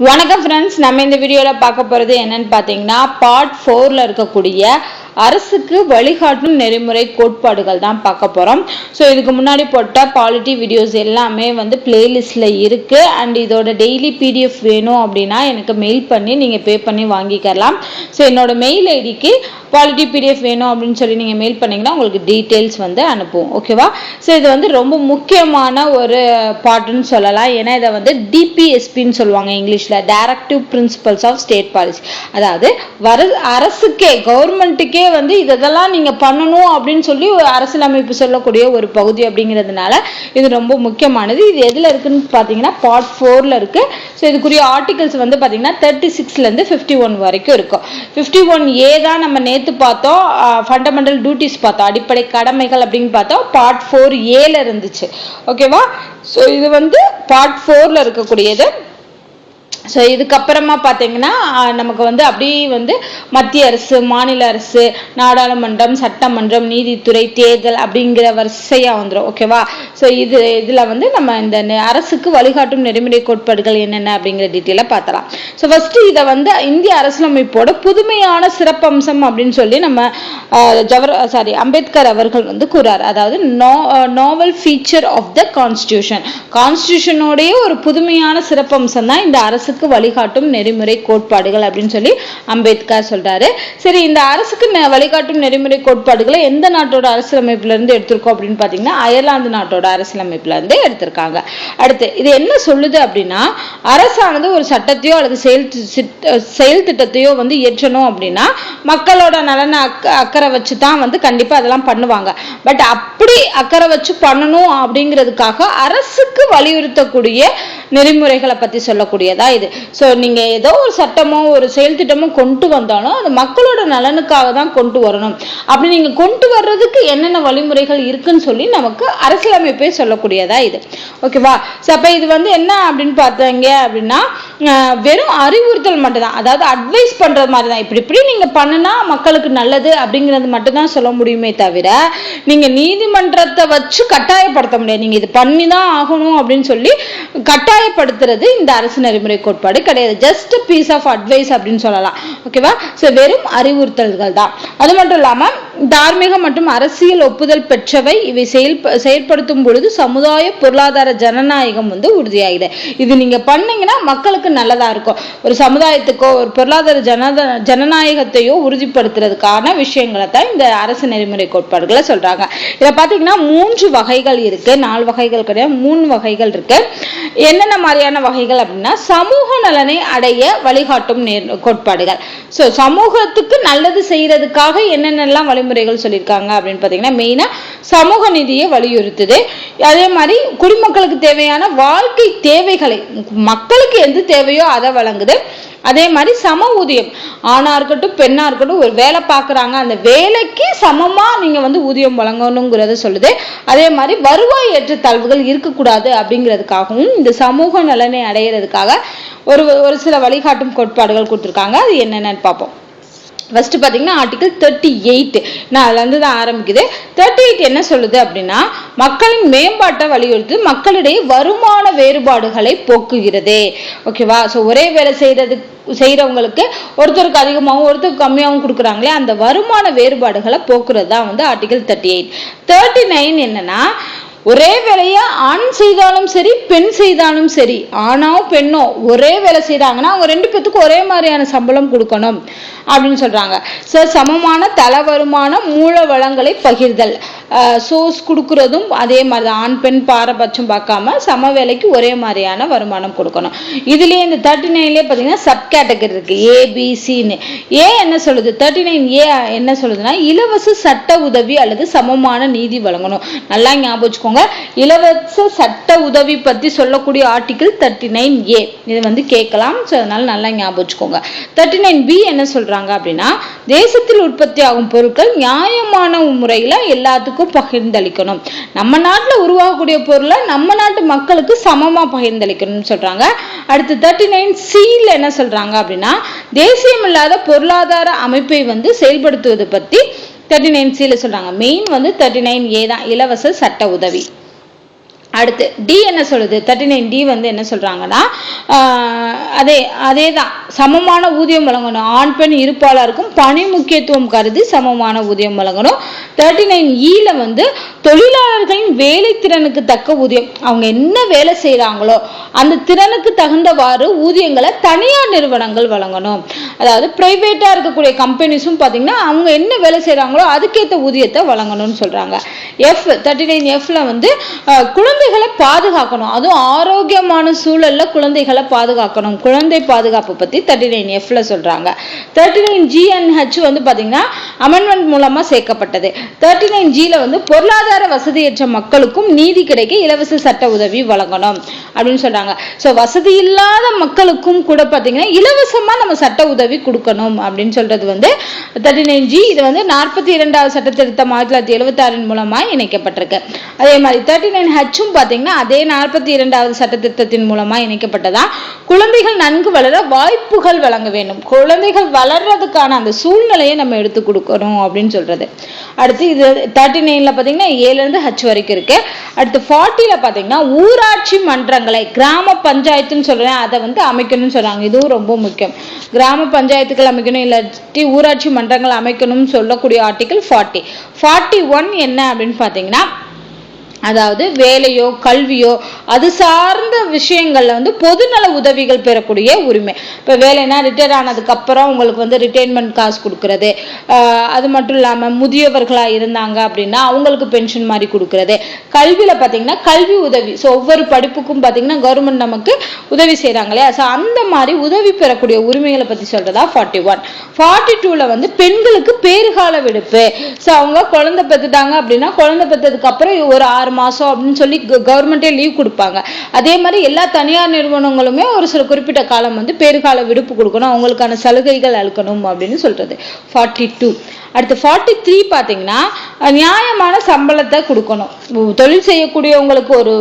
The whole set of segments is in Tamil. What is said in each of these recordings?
வணக்கம் ஃப்ரெண்ட்ஸ் நம்ம இந்த வீடியோவில் பார்க்க போகிறது என்னென்னு பார்த்தீங்கன்னா பார்ட் ஃபோரில் இருக்கக்கூடிய அரசுக்கு வழிகாட்டும் நெறிமுறை கோட்பாடுகள் தான் பார்க்க போகிறோம் ஸோ இதுக்கு முன்னாடி போட்ட பாலிட்டி வீடியோஸ் எல்லாமே வந்து பிளேலிஸ்டில் இருக்குது அண்ட் இதோட டெய்லி பிடிஎஃப் வேணும் அப்படின்னா எனக்கு மெயில் பண்ணி நீங்கள் பே பண்ணி வாங்கிக்கலாம். ஸோ என்னோட மெயில் ஐடிக்கு பாலிட்டி பிடிஎஃப் வேணும் அப்படின்னு சொல்லி நீங்கள் மெயில் பண்ணிங்கன்னா உங்களுக்கு டீட்டெயில்ஸ் வந்து அனுப்புவோம். ஓகேவா ஸோ இது வந்து ரொம்ப முக்கியமான ஒரு பாட்டுன்னு சொல்லலாம். ஏன்னா இதை வந்து டிபிஎஸ்பின்னு சொல்லுவாங்க இங்கிலீஷில். Directive principles of state policy அதாவது வர அரசுக்கே கவர்மெண்ட்டுக்கே வந்து இதெல்லாம் நீங்கள் பண்ணணும் அப்படின்னு சொல்லி ஒரு அரசியலமைப்பு சொல்லக்கூடிய ஒரு பகுதி அப்படிங்கிறதுனால இது ரொம்ப முக்கியமானது. இது எதில் இருக்குன்னு பார்த்தீங்கன்னா பார்ட் ஃபோரில் இருக்குது ஸோ இதுக்குரிய ஆர்டிகல்ஸ் வந்து பார்த்தீங்கன்னா தேர்ட்டி சிக்ஸ்லேருந்து ஃபிஃப்டி ஒன் வரைக்கும் இருக்கும். ஃபிஃப்டி ஒன் ஏ தான் நம்ம நேற்று பார்த்தோம். ஃபண்டமெண்டல் டியூட்டிஸ் பார்த்தோம். அடிப்படை கடமைகள் அப்படின்னு பார்த்தோம். பார்ட் ஃபோர் ஏல இருந்துச்சு. ஓகேவா ஸோ இது வந்து பார்ட் ஃபோரில் இருக்கக்கூடியது. ஸோ இதுக்கப்புறமா பார்த்தீங்கன்னா நமக்கு வந்து அப்படியே வந்து மத்திய அரசு மாநில அரசு நாடாளுமன்றம் சட்டமன்றம் நீதித்துறை தேர்தல் அப்படிங்கிற வரிசையாக வந்துடும் ஓகேவா ஸோ இது இதில் வந்து நம்ம இந்த நெ- அரசுக்கு வழிகாட்டும் நெறிமுறை கோட்பாடுகள் என்னென்ன அப்படிங்கிற டீட்டெயிலாக பார்த்தலாம் ஸோ ஃபஸ்ட்டு இதை வந்து இந்திய அரசியலமைப்போட புதுமையான சிறப்பம்சம் அப்படின்னு சொல்லி நம்ம ஜவர் சாரி அம்பேத்கர் அவர்கள் வந்து கூறார். அதாவது no novel feature of the constitution கான்ஸ்டியூஷனோடைய ஒரு புதுமையான சிறப்பம்சம் தான் இந்த அரசுக்கு வழிகாட்டும் நெறிமுறை கோட்பாடுகள் அப்படின்னு சொல்லி அம்பேத்கர் சொல்றாரு. சரி இந்த அரசுக்கு நெ- வழிகாட்டும் நெறிமுறை கோட்பாடுகளை எந்த நாட்டோட அரசியலமைப்புல இருந்து எடுத்திருக்கோம் அப்படின்னு பாத்தீங்கன்னா அயர்லாந்து நாட்டோட அரசியலமைப்புல இருந்து எடுத்திருக்காங்க. அடுத்து இது என்ன சொல்லுது அப்படின்னா அரசானது ஒரு சட்டத்தையோ அல்லது செயல் செயல் திட்டத்தையோ வந்து இயற்றணும் அப்படின்னா மக்களோட நலனை அக்க அக்கறை வச்சு தான் வந்து கண்டிப்பா அதெல்லாம் பண்ணுவாங்க. பட் அப்படி அக்கறை வச்சு பண்ணணும் அப்படிங்கிறதுக்காக அரசுக்கு வலியுறுத்தக்கூடிய நெறிமுறைகளை பற்றி சொல்லக்கூடியதா இது. ஸோ நீங்கள் ஏதோ ஒரு சட்டமோ ஒரு செயல் திட்டமோ கொண்டு வந்தாலும் அது மக்களோட நலனுக்காக தான் கொண்டு வரணும். அப்படி நீங்கள் கொண்டு வர்றதுக்கு என்னென்ன வழிமுறைகள் இருக்குன்னு சொல்லி நமக்கு அரசியலமைப்பே சொல்லக்கூடியதா இது. ஓகேவா ஸோ அப்போ இது வந்து என்ன அப்படின்னு பார்த்தீங்க அப்படின்னா வெறும் அறிவுறுத்தல் மட்டும்தான். அதாவது அட்வைஸ் பண்ணுறது மாதிரி தான் இப்படி இப்படி நீங்கள் பண்ணுனா மக்களுக்கு நல்லது அப்படிங்கிறது மட்டும்தான் சொல்ல முடியுமே தவிர நீங்கள் நீதிமன்றத்தை வச்சு கட்டாயப்படுத்த முடியாது. நீங்கள் இது பண்ணி தான் ஆகணும் அப்படின்னு சொல்லி கட்டாயப்படுத்துறது இந்த அரசு நெறிமுறை கோட்பாடு கிடையாது. ஜஸ்ட் பீஸ் ஆஃப் அட்வைஸ் அப்படின்னு சொல்லலாம். ஓகேவா ஸோ வெறும் அறிவுறுத்தல்கள் தான் அது மட்டும் இல்லாமல் தார்மீக மற்றும் அரசியல் ஒப்புதல் பெற்றவை. இவை செயல் செயற்படுத்தும் பொழுது சமுதாய பொருளாதார ஜனநாயகம் வந்து உறுதியாகுது இது நீங்கள் பண்ணீங்கன்னா மக்களுக்கு நல்லதாக இருக்கும். ஒரு சமுதாயத்துக்கோ ஒரு பொருளாதார ஜனத ஜனநாயகத்தையோ உறுதிப்படுத்துறதுக்கான விஷயங்களை தான் இந்த அரசு நெறிமுறை கோட்பாடுகளை சொல்கிறாங்க இதை பார்த்தீங்கன்னா மூன்று வகைகள் இருக்குது நாலு வகைகள் கிடையாது மூணு வகைகள் இருக்குது என்னென்ன மாதிரியான வகைகள் அப்படின்னா சமூக நலனை அடைய வழிகாட்டும் நேர் கோட்பாடுகள். ஸோ சமூகத்துக்கு நல்லது செய்கிறதுக்காக என்னென்னலாம் வழிமுறைகள் சொல்லியிருக்காங்க அப்படின்னு பார்த்தீங்கன்னா மெயினாக சமூக நிதியை வலியுறுத்துது. அதே மாதிரி குடிமக்களுக்கு தேவையான வாழ்க்கை தேவைகளை மக்களுக்கு எது தேவையோ அதை வழங்குது. அதே மாதிரி சம ஊதியம். ஆணாக இருக்கட்டும் பெண்ணாக இருக்கட்டும் ஒரு வேலை பார்க்குறாங்க. அந்த வேலைக்கு சமமாக நீங்கள் வந்து ஊதியம் வழங்கணுங்கிறத சொல்லுது. அதே மாதிரி வருவாய் ஏற்றத்தாழ்வுகள் இருக்கக்கூடாது அப்படிங்கிறதுக்காகவும் இந்த சமூக நலனை அடையிறதுக்காக ஒரு ஒரு சில வழிகாட்டும் கோட்பாடுகள் கொடுத்துருக்காங்க. அது என்னென்னு பார்ப்போம். ஃபஸ்ட்டு பார்த்தீங்கன்னா ஆர்டிக்கல் தேர்ட்டி எயிட் நான் அதுல இருந்து தான் ஆரம்பிக்குது. தேர்ட்டி எயிட் என்ன சொல்லுது அப்படின்னா மக்களின் மேம்பாட்டை வலியுறுத்து மக்களிடையே வருமான வேறுபாடுகளை போக்குகிறது. ஓகேவா ஸோ ஒரே வேலை செய்கிறது செய்கிறவங்களுக்கு ஒருத்தருக்கு அதிகமாகவும் ஒருத்தருக்கு கம்மியாகவும் கொடுக்குறாங்களே அந்த வருமான வேறுபாடுகளை போக்குறது தான் வந்து article thirty eight thirty nine என்னன்னா ஒரே வேலையை ஆண் செய்தாலும் சரி பெண் செய்தாலும் சரி ஆணோ பெண்ணோ ஒரே வேலை செய்கிறாங்கன்னா அவங்க ரெண்டு பேத்துக்கும் ஒரே மாதிரியான சம்பளம் கொடுக்கணும். அப்படின்னு சொல்கிறாங்க ஸோ சமமான தல வருமானம் மூல வளங்களை பகிர்தல். சோர்ஸ் கொடுக்கறதும் அதே மாதிரி தான் ஆண் பெண் பாரபட்சம் பார்க்காம சம வேலைக்கு ஒரே மாதிரியான வருமானம் கொடுக்கணும். இதுலேயே இந்த தேர்ட்டி நைன்லேயே பார்த்தீங்கன்னா சப் கேட்டகரி இருக்குது ஏபிசின்னு ஏ என்ன சொல்லுது? தேர்ட்டி நைன் ஏ என்ன சொல்லுதுன்னா இலவச சட்ட உதவி அல்லது சமமான நீதி வழங்கணும். நல்லா ஞாபகம் வச்சுக்கோங்க. இலவச சட்ட உதவி பற்றி சொல்லக்கூடிய ஆர்டிக்கிள் தேர்ட்டி நைன் ஏ இது வந்து கேட்கலாம். ஸோ அதனால நல்லா ஞாபகம் வச்சுக்கோங்க. தேர்ட்டி நைன் பி என்ன சொல்கிறது சொல்றாங்க அப்படின்னா தேசத்தில் உற்பத்தி ஆகும் பொருட்கள் நியாயமான முறையில எல்லாத்துக்கும் பகிர்ந்தளிக்கணும். நம்ம நாட்டில் உருவாகக்கூடிய பொருளை நம்ம நாட்டு மக்களுக்கு சமமா பகிர்ந்தளிக்கணும்னு சொல்றாங்க. அடுத்து தேர்ட்டி நைன் சியில் என்ன சொல்றாங்க அப்படின்னா தேசியமில்லாத பொருளாதார அமைப்பை வந்து செயல்படுத்துவது பத்தி தேர்ட்டி நைன் சியில் சொல்றாங்க. மெயின் வந்து தேர்ட்டி நைன் ஏ தான் இலவச சட்ட உதவி. அடுத்து டி என்ன சொல்லுது? தேர்ட்டி நைன் டி வந்து என்ன சொல்கிறாங்கன்னா அதே அதே தான் சமமான ஊதியம் வழங்கணும். ஆண் பெண் இருப்பாளருக்கும் பணி முக்கியத்துவம் கருதி சமமான ஊதியம் வழங்கணும். தேர்ட்டி நைன் இயில் வந்து தொழிலாளர்களின் வேலை திறனுக்கு தக்க ஊதியம். அவங்க என்ன வேலை செய்கிறாங்களோ அந்த திறனுக்கு தகுந்தவாறு ஊதியங்களை தனியார் நிறுவனங்கள் வழங்கணும். அதாவது ப்ரைவேட்டாக இருக்கக்கூடிய கம்பெனிஸும் பார்த்தீங்கன்னா அவங்க என்ன வேலை செய்கிறாங்களோ அதுக்கேற்ற ஊதியத்தை வழங்கணும்னு சொல்கிறாங்க எஃப் தேர்ட்டி நைன் எஃப்ல வந்து குழந்தைகளை பாதுகாக்கணும். அதுவும் ஆரோக்கியமான சூழலில் குழந்தைகளை பாதுகாக்கணும். குழந்தை பாதுகாப்பு பற்றி தேர்ட்டி நைன் எஃப்ல சொல்கிறாங்க தேர்ட்டி நைன் ஜிஎன்ஹெச் வந்து பார்த்தீங்கன்னா அமெண்ட்மெண்ட் மூலமாக சேர்க்கப்பட்டது. தேர்ட்டி நைன் ஜியில் வந்து பொருளாதார வசதியற்ற மக்களுக்கும் நீதி கிடைக்க இலவச சட்ட உதவி வழங்கணும். அப்படின்னு சொல்றாங்க. ஸோ வசதி இல்லாத மக்களுக்கும் கூட பார்த்தீங்கன்னா இலவசமா நம்ம சட்ட உதவி கொடுக்கணும் அப்படின்னு சொல்றது வந்து தேர்ட்டி நைன் ஜி இது வந்து நாற்பத்தி இரண்டாவது சட்ட திருத்தம் ஆயிரத்தி தொள்ளாயிரத்தி எழுபத்தாறின் மூலமாக இணைக்கப்பட்டிருக்கு. அதே மாதிரி தேர்ட்டி நைன் ஹச்சும் பார்த்தீங்கன்னா அதே நாற்பத்தி இரண்டாவது சட்ட திருத்தத்தின் மூலமாக இணைக்கப்பட்டதா? குழந்தைகள் நன்கு வளர வாய்ப்புகள் வழங்க வேண்டும். குழந்தைகள் வளர்றதுக்கான அந்த சூழ்நிலையை நம்ம எடுத்து கொடுக்கணும் அப்படின்னு சொல்றது. அடுத்து இது தேர்ட்டி நைனில் பார்த்தீங்கன்னா ஏழுலேருந்து ஹச் வரைக்கும் இருக்கு. அடுத்து ஃபார்ட்டியில் பார்த்தீங்கன்னா ஊராட்சி மன்றங்களை கிராம பஞ்சாயத்துன்னு சொல்கிறேன் அதை வந்து அமைக்கணும்னு சொல்கிறாங்க இதுவும் ரொம்ப முக்கியம். கிராம பஞ்சாயத்துகள் அமைக்கணும் இல்லாட்டி ஊராட்சி மன்றங்கள் அமைக்கணும்னு சொல்லக்கூடிய ஆர்டிக்கல் ஃபார்ட்டி ஃபார்ட்டி ஒன் என்ன அப்படின்னு பார்த்தீங்கன்னா அதாவது வேலையோ கல்வியோ அது சார்ந்த விஷயங்கள்ல வந்து பொதுநல உதவிகள் பெறக்கூடிய உரிமை. இப்போ வேலைனா ரிட்டையர் ஆனதுக்கப்புறம் உங்களுக்கு வந்து ரிட்டைர்மெண்ட் காசு கொடுக்கறது. அது மட்டும் இல்லாமல் முதியவர்களாக இருந்தாங்க அப்படின்னா அவங்களுக்கு பென்ஷன் மாதிரி கொடுக்கறது. கல்வியில் பார்த்தீங்கன்னா கல்வி உதவி. ஸோ ஒவ்வொரு படிப்புக்கும் பார்த்தீங்கன்னா கவர்மெண்ட் நமக்கு உதவி செய்கிறாங்க இல்லையா? ஸோ அந்த மாதிரி உதவி பெறக்கூடிய உரிமைகளை பற்றி சொல்கிறதா ஃபார்ட்டி ஒன் ஃபார்ட்டி டூவில் வந்து பெண்களுக்கு பேறுகால விடுப்பு. ஸோ அவங்க குழந்தை பெற்றுட்டாங்க அப்படின்னா குழந்தை பெற்றதுக்கு அப்புறம் ஒரு ஆறு மாதம் அப்படின்னு சொல்லி கவர்மெண்ட்டே லீவ் கொடுப்பாங்க. அதே மாதிரி எல்லா தனியார் நிறுவனங்களுமே ஒரு சில குறிப்பிட்ட காலம் வந்து பேறுகால விடுப்பு கொடுக்கணும். அவங்களுக்கான சலுகைகள் அழுக்கணும் அப்படின்னு சொல்றது. ஃபார்ட்டி டூ அடுத்து ஃபார்ட்டி த்ரீ பார்த்தீங்கன்னா நியாயமான சம்பளத்தை கொடுக்கணும். தொழில் செய்யக்கூடியவங்களுக்கு ஒரு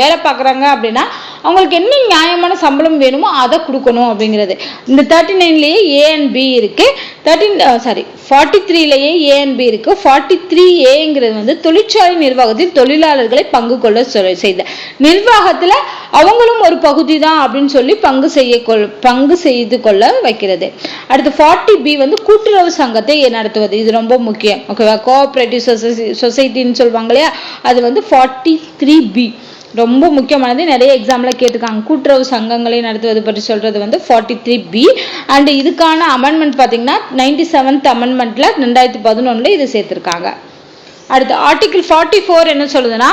வேலை பார்க்குறாங்க அப்படின்னா அவங்களுக்கு என்ன நியாயமான சம்பளம் வேணுமோ அதை கொடுக்கணும் அப்படிங்கிறது. இந்த தேர்ட்டி நைன்லேயே ஏ அண்ட் பி இருக்கு. தேர்ட்டின் சாரி ஃபார்ட்டி த்ரீலேயே ஏ அண்ட் பி இருக்கு. ஃபார்ட்டி த்ரீ ஏங்கிறது வந்து தொழிற்சாலை நிர்வாகத்தில் தொழிலாளர்களை பங்கு கொள்ள செய்த நிர்வாகத்தில் அவங்களும் ஒரு பகுதி தான் அப்படின்னு சொல்லி பங்கு செய்ய கொள் பங்கு செய்து கொள்ள வைக்கிறது. அடுத்து ஃபார்ட்டி பி வந்து கூட்டுறவு சங்கத்தை நடத்துவது. இது ரொம்ப முக்கியம். ஓகேவா? கோஆப்ரேட்டிவ் சொசைட்டின்னு சொல்லுவாங்க இல்லையா? அது வந்து ஃபார்ட்டி த்ரீ பி ரொம்ப முக்கியமானது. நிறைய எக்ஸாமில் கேட்டிருக்காங்க. கூட்டுறவு சங்கங்களை நடத்துவது பற்றி சொல்கிறது வந்து ஃபார்ட்டி த்ரீ பி அண்ட் இதுக்கான அமெண்ட்மெண்ட் பார்த்தீங்கன்னா நைன்டி செவன்த் அமெண்ட்மெண்ட்டில் ரெண்டாயிரத்தி பதினொன்றில் இது சேர்த்துருக்காங்க. அடுத்து ஆர்டிகிள் ஃபார்ட்டி ஃபோர் என்ன சொல்லுதுன்னா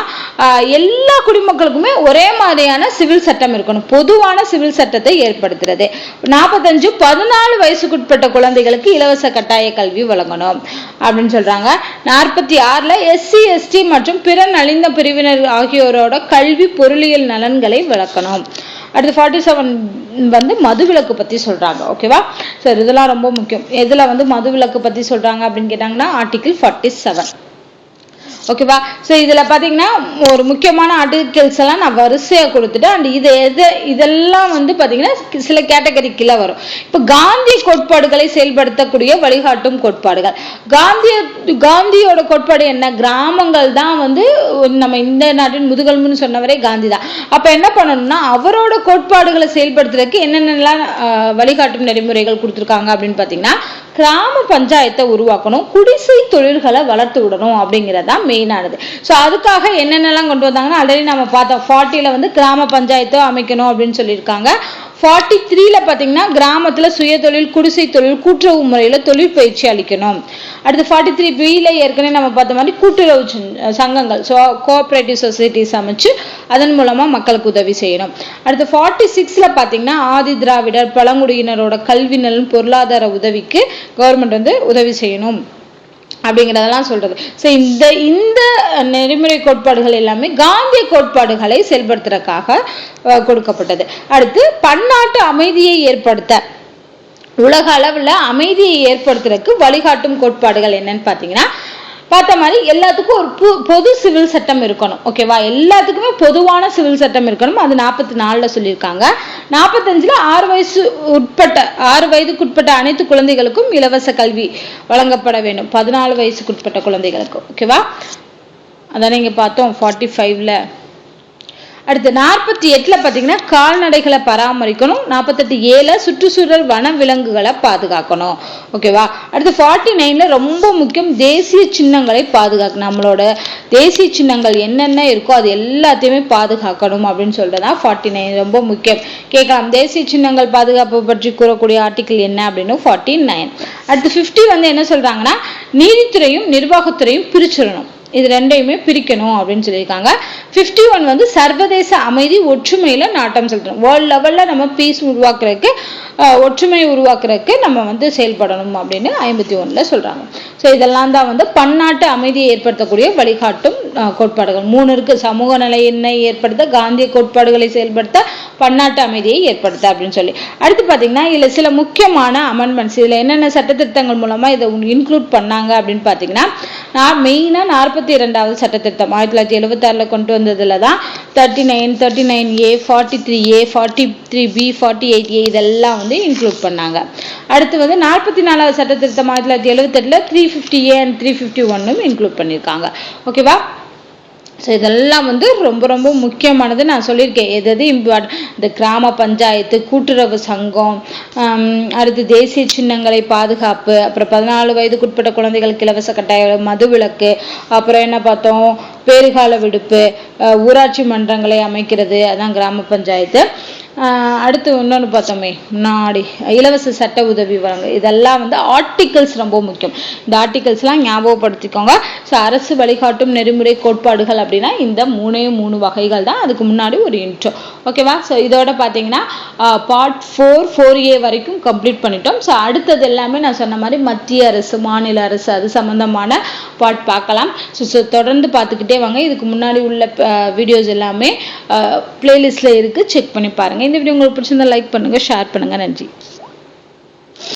எல்லா குடிமக்களுக்குமே ஒரே மாதிரியான சிவில் சட்டம் இருக்கணும். பொதுவான சிவில் சட்டத்தை ஏற்படுத்துறது. நாற்பத்தஞ்சு பதினாலு வயசுக்குட்பட்ட குழந்தைகளுக்கு இலவச கட்டாய கல்வி வழங்கணும். அப்படின்னு சொல்றாங்க. நாற்பத்தி ஆறுல எஸ்சி எஸ்டி மற்றும் பிற நலிந்த பிரிவினர் ஆகியோரோட கல்வி பொருளியல் நலன்களை வழக்கணும் அடுத்து ஃபார்ட்டி செவன் வந்து மதுவிலக்கு பற்றி சொல்கிறாங்க ஓகேவா சார் இதெல்லாம் ரொம்ப முக்கியம். எதில் வந்து மதுவிலக்கு பற்றி சொல்கிறாங்க அப்படின்னு கேட்டாங்கன்னா ஆர்டிகிள் ஃபார்ட்டி செவன் ஓகேவா ஸோ இதில் பார்த்தீங்கன்னா ஒரு முக்கியமான ஆர்டிகல்ஸ் எல்லாம் நான் வரிசையாக கொடுத்துட்டு அண்ட் இது எது இதெல்லாம் வந்து பார்த்தீங்கன்னா சில கேட்டகரிக்குள்ள வரும். இப்போ காந்தி கோட்பாடுகளை செயல்படுத்தக்கூடிய வழிகாட்டும் கோட்பாடுகள். காந்திய காந்தியோட கோட்பாடு என்ன? கிராமங்கள் தான் வந்து நம்ம இந்த நாட்டின் முதுகெலும்புன்னு சொன்னவரே காந்தி தான். அப்போ என்ன பண்ணணும்னா அவரோட கோட்பாடுகளை செயல்படுத்துறதுக்கு என்னென்னலாம் வழிகாட்டும் நெறிமுறைகள் கொடுத்துருக்காங்க அப்படின்னு பார்த்தீங்கன்னா கிராம பஞ்சாயத்தை உருவாக்கணும் குடிசை தொழில்களை வளர்த்து விடணும் அப்படிங்கிறதான் மெயினானது ஸோ அதுக்காக என்னென்னலாம் கொண்டு வந்தாங்கன்னா ஆல்ரெடி நம்ம பார்த்தோம் ஃபார்ட்டியில் வந்து கிராம பஞ்சாயத்தை அமைக்கணும் அப்படின்னு சொல்லியிருக்காங்க. ஃபார்ட்டி த்ரீல பார்த்தீங்கன்னா கிராமத்தில் சுயதொழில் குடிசை தொழில் கூட்டுறவு முறையில் தொழில் பயிற்சி அளிக்கணும். அடுத்து ஃபார்ட்டி த்ரீ பியில் ஏற்கனவே நம்ம பார்த்த மாதிரி கூட்டுறவு சங்கங்கள் ஸோ கோஆப்ரேட்டிவ் சொசைட்டிஸ் அமைச்சு அதன் மூலமாக மக்களுக்கு உதவி செய்யணும். அடுத்து ஃபார்ட்டி சிக்ஸில் பார்த்தீங்கன்னா ஆதி திராவிடர் பழங்குடியினரோட கல்வி நலன் பொருளாதார உதவிக்கு கவர்மெண்ட் வந்து உதவி செய்யணும். அப்படிங்கிறதெல்லாம் சொல்றது. ஸோ இந்த இந்த நெறிமுறை கோட்பாடுகள் எல்லாமே காந்திய கோட்பாடுகளை செயல்படுத்துறதுக்காக கொடுக்கப்பட்டது. அடுத்து பன்னாட்டு அமைதியை ஏற்படுத்த. உலக அளவில் அமைதியை ஏற்படுத்துறதுக்கு வழிகாட்டும் கோட்பாடுகள் என்னன்னு பார்த்தீங்கன்னா பார்த்த மாதிரி எல்லாத்துக்கும் ஒரு பொது சிவில் சட்டம் இருக்கணும். ஓகேவா எல்லாத்துக்குமே பொதுவான சிவில் சட்டம் இருக்கணும். அது நாற்பத்தி நாலில் சொல்லியிருக்காங்க. நாற்பத்தஞ்சில் ஆறு வயசு உட்பட்ட ஆறு வயதுக்கு உட்பட்ட அனைத்து குழந்தைகளுக்கும் இலவச கல்வி வழங்கப்பட வேண்டும். பதினாலு வயசுக்கு உட்பட்ட குழந்தைகளுக்கு. ஓகேவா அதான் இங்கே பார்த்தோம். ஃபார்ட்டி ஃபைவ்ல அடுத்து நாற்பத்தி எட்டில் பார்த்தீங்கன்னா கால்நடைகளை பராமரிக்கணும். நாற்பத்தெட்டு ஏழு சுற்றுச்சூழல் வன விலங்குகளை பாதுகாக்கணும் ஓகேவா அடுத்து ஃபார்ட்டி நைனில் ரொம்ப முக்கியம் தேசிய சின்னங்களை பாதுகாக்கணும். நம்மளோட தேசிய சின்னங்கள் என்னென்ன இருக்கோ அது எல்லாத்தையுமே பாதுகாக்கணும் அப்படின்னு சொல்லிட்டு தான் ஃபார்ட்டி நைன் ரொம்ப முக்கியம். கேட்கலாம். தேசிய சின்னங்கள் பாதுகாப்பு பற்றி கூறக்கூடிய ஆர்டிக்கிள் என்ன அப்படின்னு ஃபார்ட்டி நைன் அடுத்து ஃபிஃப்டி வந்து என்ன சொல்கிறாங்கன்னா நீதித்துறையும் நிர்வாகத்துறையும் பிரிச்சிடணும். இது ரெண்டையுமே பிரிக்கணும் அப்படின்னு சொல்லியிருக்காங்க. ஃபிஃப்டி ஒன் வந்து சர்வதேச அமைதி ஒற்றுமையில் நாட்டம் செலுத்தணும். வேர்ல்ட் லெவலில் நம்ம பீஸ் உருவாக்குறதுக்கு ஒற்றுமையை ஒற்றுமை உருவாக்குறதுக்கு நம்ம வந்து செயல்படணும் அப்படின்னு ஐம்பத்தி ஒன்றில் சொல்கிறாங்க ஸோ இதெல்லாம் தான் வந்து பன்னாட்டு அமைதியை ஏற்படுத்தக்கூடிய வழிகாட்டும் கோட்பாடுகள். மூணு இருக்குது சமூக நிலையினை ஏற்படுத்த காந்திய கோட்பாடுகளை செயல்படுத்த பன்னாட்டு அமைதியை ஏற்படுத்த அப்படின்னு சொல்லி. அடுத்து பார்த்தீங்கன்னா இதில் சில முக்கியமான அமெண்ட்மெண்ட்ஸ் இதில் என்னென்ன சட்டத்திருத்தங்கள் மூலமாக இதை இன்க்ளூட் பண்ணாங்க அப்படின்னு பார்த்தீங்கன்னா நான் மெயினாக நாற்பத்தி இரண்டாவது சட்டத்திருத்தம் ஆயிரத்தி தொள்ளாயிரத்தி எழுபத்தாறில் கொண்டு வந்ததில் தான் thirty nine thirty nine A forty three A forty three B forty eight A இதெல்லாம் வந்து இன்க்ளூட் பண்ணாங்க. அடுத்து வந்து நாற்பத்தி நாலாவது சட்டத்திருத்தம் ஆயிரத்தி தொள்ளாயிரத்தி எழுபத்தெட்டில் three fifty A and three fifty ஒன்னும் இன்க்ளூட் பண்ணியிருக்காங்க ஓகேவா ஸோ இதெல்லாம் வந்து ரொம்ப ரொம்ப முக்கியமானது நான் சொல்லியிருக்கேன். எது எது இம்பார்ட் இந்த கிராம பஞ்சாயத்து கூட்டுறவு சங்கம் அடுத்து தேசிய சின்னங்களை பாதுகாப்பு அப்புறம் பதினாலு வயதுக்குட்பட்ட குழந்தைகளுக்கு இலவச கட்டாய மதுவிலக்கு அப்புறம் என்ன பார்த்தோம்? பேறுகால விடுப்பு ஊராட்சி மன்றங்களை அமைக்கிறது அதான் கிராம பஞ்சாயத்து. அடுத்து இன்னொன்று பார்த்தோமே. முன்னாடி இலவச சட்ட உதவி வழங்க. இதெல்லாம் வந்து ஆர்டிகல்ஸ் ரொம்ப முக்கியம். இந்த ஆர்டிகல்ஸ்லாம் ஞாபகப்படுத்திக்கோங்க. ஸோ அரசு வழிகாட்டும் நெறிமுறை கோட்பாடுகள் அப்படின்னா இந்த மூணே மூணு வகைகள் தான். அதுக்கு முன்னாடி ஒரு இன்ட்ரோ ஓகேவா ஸோ இதோட பார்த்தீங்கன்னா பார்ட் ஃபோர் ஃபோர் ஏ வரைக்கும் கம்ப்ளீட் பண்ணிட்டோம். ஸோ அடுத்தது எல்லாமே நான் சொன்ன மாதிரி மத்திய அரசு மாநில அரசு அது சம்மந்தமான பார்ட் பார்க்கலாம். ஸோ ஸோ தொடர்ந்து பார்த்துக்கிட்டே வாங்க. இதுக்கு முன்னாடி உள்ள வீடியோஸ் எல்லாமே பிளேலிஸ்ட்டில் இருக்குது செக் பண்ணி பாருங்கள் இந்த வீடியோ உங்களுக்கு பிடிச்சிருந்தா லைக் பண்ணுங்கள் ஷேர் பண்ணுங்கள் நன்றி.